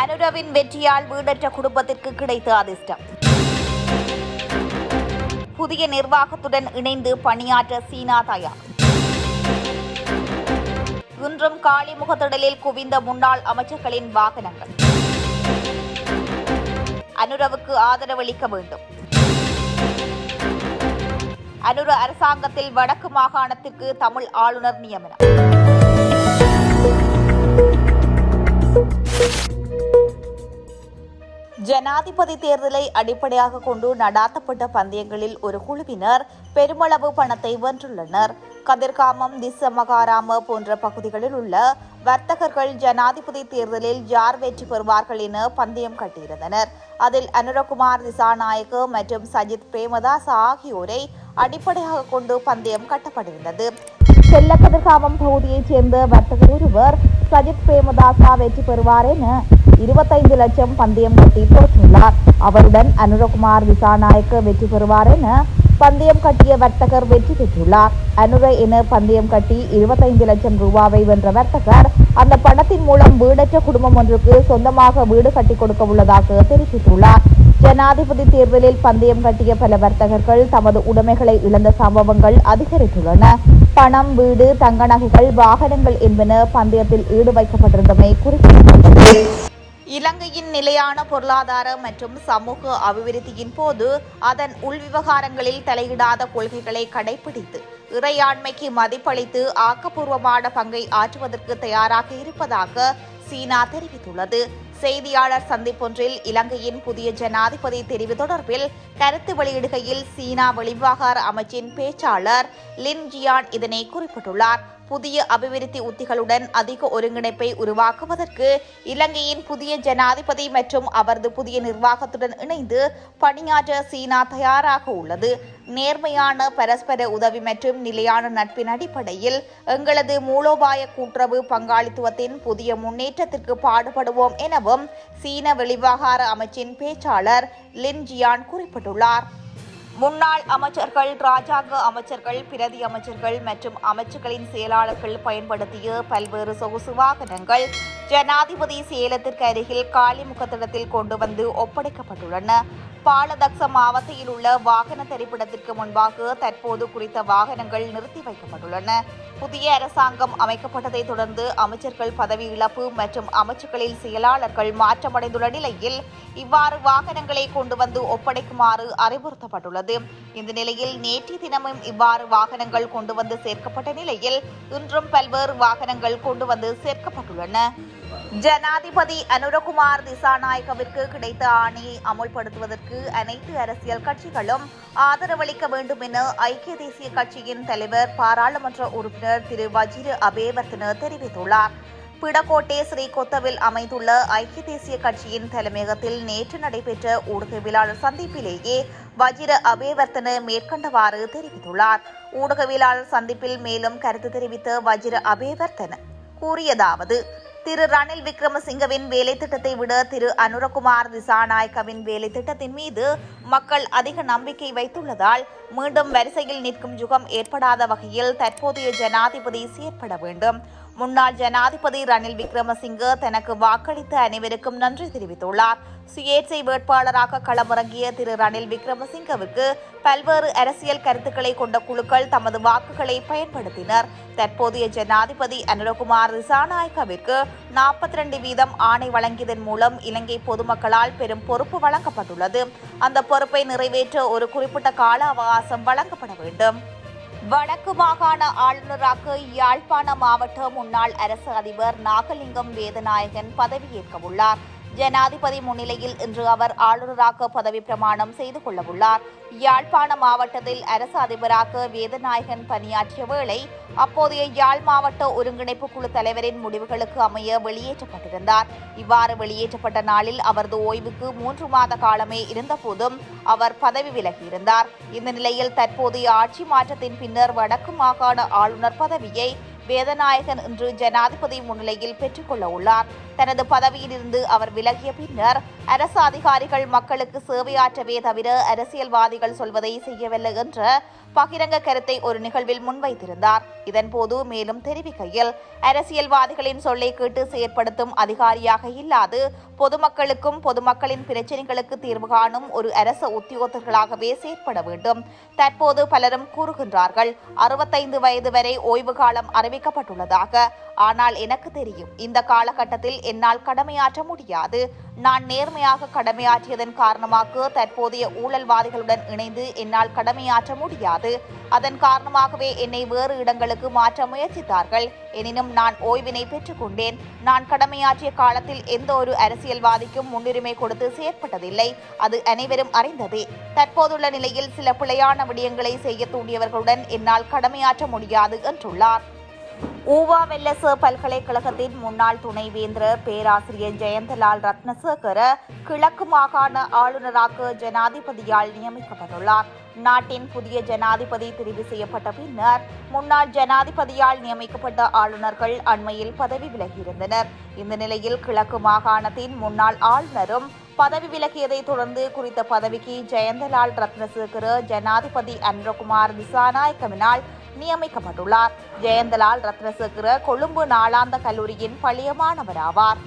அனுரவின் வெற்றியால் வீடற்ற குடும்பத்திற்கு கிடைத்த அதிர்ஷ்டம். புதிய நிர்வாகத்துடன் இணைந்து பணியாற்ற சீனா தயார். இன்றும் காளிமுகத்திடலில் குவிந்த முன்னாள் அமைச்சர்களின் வாகனங்கள். அனுரவுக்கு ஆதரவளிக்க வேண்டும். அனுர அரசாங்கத்தில் வடக்கு மாகாணத்திற்கு தமிழ் ஆளுநர் நியமனம். ஜனாதிபதி தேர்தலை அடிப்படையாக கொண்டு நடாத்தப்பட்ட பந்தயங்களில் ஒரு குழுவினர் பெருமளவு பணத்தை வென்றுள்ளனர். கதிர்காமம் திசமகாராம போன்ற பகுதிகளில் உள்ள வர்த்தகர்கள் ஜனாதிபதி தேர்தலில் யார் வெற்றி பெறுவார்கள் என பந்தயம் கட்டியிருந்தனர். அதில் அனுரகுமார் திசாநாயக்க மற்றும் சஜித் பிரேமதாஸ் ஆகியோரை அடிப்படையாக கொண்டு பந்தயம் கட்டப்பட்டிருந்தது. செல்ல கதிர்காமம் பகுதியைச் சேர்ந்த வர்த்தகர் ஒருவர் சஜித் பிரேமதாசா வெற்றி பெறுவார் என இருபத்தைந்து லட்சம் பந்தயம் கட்டி தோற்றுள்ளார் அவருடன் அனுரகுமார் திசாநாயக்க வெற்றி பெறுவார் என பந்தயம் கட்டிய வர்த்தகர் வெற்றி பெற்றுள்ளார். அனுர என பந்தயம் கட்டி இருபத்தைந்து லட்சம் ரூபாவை வென்ற வர்த்தகர் அந்த பணத்தின் மூலம் வீடற்ற குடும்பம் ஒன்றுக்கு சொந்தமாக வீடு கட்டி கொடுக்க உள்ளதாக தெரிவித்துள்ளார். ஜனாதிபதி தேர்தலில் பந்தயம் கட்டிய பல வர்த்தகர்கள் தமது உடைமைகளை இழந்த சம்பவங்கள் அதிகரித்துள்ளன. பணம் வீடு தங்க நகைகள் வாகனங்கள் என்பன பந்தயத்தில் ஈடு வைக்கப்பட்டிருந்தமை குறிப்பிடத்தக்கது. இலங்கையின் நிலையான பொருளாதார மற்றும் சமூக அபிவிருத்தியின் போது அதன் உள்விவகாரங்களில் தலையிடாத கொள்கைகளை கடைபிடித்து இறையாண்மைக்கு மதிப்பளித்து ஆக்கப்பூர்வமான பங்கை ஆற்றுவதற்கு தயாராக இருப்பதாக சீனா தெரிவித்துள்ளது. செய்தியாளர் சந்திப்பொன்றில் இலங்கையின் புதிய ஜனாதிபதி தெரிவு தொடர்பில் கருத்து வெளியிடுகையில் சீனா வெளிவிவகார அமைச்சின் பேச்சாளர் லின் ஜியான் இதனை குறிப்பிட்டுள்ளார். புதிய அபிவிருத்தி உத்திகளுடன் அதிக ஒருங்கிணைப்பை உருவாக்குவதற்கு இலங்கையின் புதிய ஜனாதிபதி மற்றும் அவரது புதிய நிர்வாகத்துடன் இணைந்து பணியாற்ற சீனா தயாராக உள்ளது. நேர்மையான பரஸ்பர உதவி மற்றும் நிலையான நட்பின் அடிப்படையில் எங்களது மூலோபாய கூட்டுறவு பங்காளித்துவத்தின் புதிய முன்னேற்றத்திற்கு பாடுபடுவோம் எனவும் சீன வெளிவிவகார அமைச்சின் பேச்சாளர் லின் ஜியான் குறிப்பிட்டுள்ளார். முன்னாள் அமைச்சர்கள் ராஜாங்க அமைச்சர்கள் பிரதி அமைச்சர்கள் மற்றும் அமைச்சுகளின் செயலாளர்கள் பயன்படுத்திய பல்வேறு சொகுசு வாகனங்கள் ஜனாதிபதி சேலத்திற்கு அருகில் காலிமுகத்திடத்தில் கொண்டு வந்து ஒப்படைக்கப்பட்டுள்ளன. பாலதக்ச மாவட்டத்தில் உள்ள வாகன திரைப்படத்திற்கு முன்பாக தற்போது குறித்த வாகனங்கள் நிறுத்தி வைக்கப்பட்டுள்ளன. புதிய அரசாங்கம் அமைக்கப்பட்டதை தொடர்ந்து அமைச்சர்கள் பதவி இழப்பு மற்றும் அமைச்சுகளில் செயலாளர்கள் மாற்றமடைந்துள்ள நிலையில் இவ்வாறு வாகனங்களை கொண்டு வந்து ஒப்படைக்குமாறு அறிவுறுத்தப்பட்டுள்ளது. இந்த நிலையில் நேற்றைய தினமும் இவ்வாறு வாகனங்கள் கொண்டு வந்து சேர்க்கப்பட்ட நிலையில் இன்றும் பல்வேறு வாகனங்கள் கொண்டு வந்து சேர்க்கப்பட்டுள்ளன. ஜனாதிபதி அனுரகுமார் திசாநாயகவிற்கு கிடைத்த ஆணையை அமுல்படுத்துவதற்கு அனைத்து அரசியல் கட்சிகளும் ஆதரவளிக்க வேண்டும் என ஐக்கிய தேசிய கட்சியின் தலைவர் பாராளுமன்ற உறுப்பினர் திரு வஜிர அபேவர்த்தன தெரிவித்துள்ளார். பிடக்கோட்டை ஸ்ரீ கொத்தவில் அமைந்துள்ள ஐக்கிய தேசிய கட்சியின் தலைமையகத்தில் நேற்று நடைபெற்ற ஊடகவியலாளர் சந்திப்பிலேயே வஜிர அபேவர்த்தன மேற்கண்டவாறு தெரிவித்துள்ளார். ஊடகவியலாளர் சந்திப்பில் மேலும் கருத்து தெரிவித்த வஜிர அபேவர்த்தன கூறியதாவது திரு ரணில் விக்ரமசிங்கவின் வேலை திட்டத்தை விட திரு அனுரகுமார் திசாநாயக்கவின் வேலை திட்டத்தின் மீது மக்கள் அதிக நம்பிக்கை வைத்துள்ளதால் மீண்டும் வரிசையில் நிற்கும் யுகம் ஏற்படாத வகையில் தற்போதைய ஜனாதிபதி செயற்பட வேண்டும். முன்னாள் ஜனாதிபதி ரணில் விக்ரமசிங்க தனக்கு வாக்களித்த அனைவருக்கும் நன்றி தெரிவித்துள்ளார். சுயேட்சை வேட்பாளராக களமிறங்கிய திரு ரணில் விக்ரமசிங்கவுக்கு பல்வேறு அரசியல் கருத்துக்களை கொண்ட குழுக்கள் தமது வாக்குகளை பயன்படுத்தினர். தற்போதைய ஜனாதிபதி அனுரகுமார் திசாநாயக்கவிற்கு நாற்பத்தி ரெண்டு வீதம் ஆணை வழங்கியதன் மூலம் இலங்கை பொதுமக்களால் பெரும் பொறுப்பு வழங்கப்பட்டுள்ளது. அந்த பொறுப்பை நிறைவேற்ற ஒரு குறிப்பிட்ட கால அவகாசம் வழங்கப்பட வேண்டும். வடக்கு மாகாண ஆளுநராக யாழ்ப்பாண மாவட்ட முன்னாள் அரசு அதிபர் நாகலிங்கம் வேதநாயகன் பதவியேற்க உள்ளார் ஜனாதிபதி முன்னிலையில் இன்று அவர் ஆளுநராக பதவி பிரமாணம் செய்து கொள்ளவுள்ளார். யாழ்ப்பாண மாவட்டத்தில் அரசு அதிபராக வேதநாயகன் பணியாற்றிய வேளை அப்போதைய யாழ் மாவட்ட ஒருங்கிணைப்பு குழு தலைவரின் முடிவுகளுக்கு அமைய வெளியேற்றப்பட்டிருந்தார். இவ்வாறு வெளியேற்றப்பட்ட நாளில் அவரது ஓய்வுக்கு மூன்று மாத காலமே இருந்தபோதும் அவர் பதவி விலகியிருந்தார். இந்த நிலையில் தற்போதைய ஆட்சி மாற்றத்தின் பின்னர் வடக்கு மாகாண ஆளுநர் பதவியை வேதநாயகன் இன்று ஜனாதிபதி முன்னிலையில் பெற்றுக்கொள்ள உள்ளார் தனது பதவியிலிருந்து அவர் விலகிய பின்னர் அரசு அதிகாரிகள் மக்களுக்கு சேவையாற்றவே தவிர அரசியல்வாதிகள் சொல்வதை செய்யவில்லை என்ற பகிரங்க கருத்தை ஒரு நிகழ்வில் முன்வைத்திருந்தார். இதன்போது மேலும் தெரிவிக்கையில் அரசியல்வாதிகளின் சொல்லை கேட்டு செயற்படுத்தும் அதிகாரியாக இல்லாது பொதுமக்களுக்கும் பொதுமக்களின் பிரச்சினைகளுக்கு தீர்வு காணும் ஒரு அரசு உத்தியோகத்தர்களாகவே செயற்பட வேண்டும். தற்போது பலரும் கூறுகின்றார்கள். அறுபத்தைந்து வயது வரை ஓய்வு காலம் வைக்கப்பட்டுள்ளதாக. ஆனால் எனக்கு தெரியும் இந்த காலகட்டத்தில் என்னால் கடமையாற்ற முடியாது. நான் நேர்மையாக கடமையாற்றியதன் காரணமாக தற்போதைய ஊழல்வாதிகளுடன் இணைந்து என்னால் கடமையாற்ற முடியாது. அதன் காரணமாகவே என்னை வேறு இடங்களுக்கு மாற்ற முயற்சித்தார்கள். எனினும் நான் ஓய்வினை பெற்றுக்கொண்டேன். நான் கடமையாற்றிய காலத்தில் எந்த ஒரு அரசியல்வாதிக்கும் முன்னுரிமை கொடுத்து செயற்பட்டதில்லை. அது அனைவரும் அறிந்ததே. தற்போதுள்ள நிலையில் சில பிழையான விடயங்களை செய்ய தூண்டியவர்களுடன் என்னால் கடமையாற்ற முடியாது என்றுள்ளார். ஊவா வெல்லச பல்கலைக்கழகத்தின் முன்னாள் துணைவேந்தர் பேராசிரியர் ஜெயந்தலால் ரத்னசேகர கிழக்கு மாகாண ஆளுநராக ஜனாதிபதியால் நியமிக்கப்பட்டுள்ளார். நாட்டின் புதிய ஜனாதிபதி தெரிவு செய்யப்பட்ட பின்னர் முன்னாள் ஜனாதிபதியால் நியமிக்கப்பட்ட ஆளுநர்கள் அண்மையில் பதவி விலகியிருந்தனர். இந்த நிலையில் கிழக்கு மாகாணத்தின் முன்னாள் ஆளுநரும் பதவி விலகியதை தொடர்ந்து குறித்த பதவிக்கு ஜெயந்தலால் ரத்னசேகர ஜனாதிபதி அன்ரகுமார் திசாநாயக்கவினால் நியமிக்கப்பட்டுள்ளார். ஜெயந்தலால் ரத்னசேகர கொழும்பு நாளாந்த கல்லூரியின் பழைய மாணவராவார்.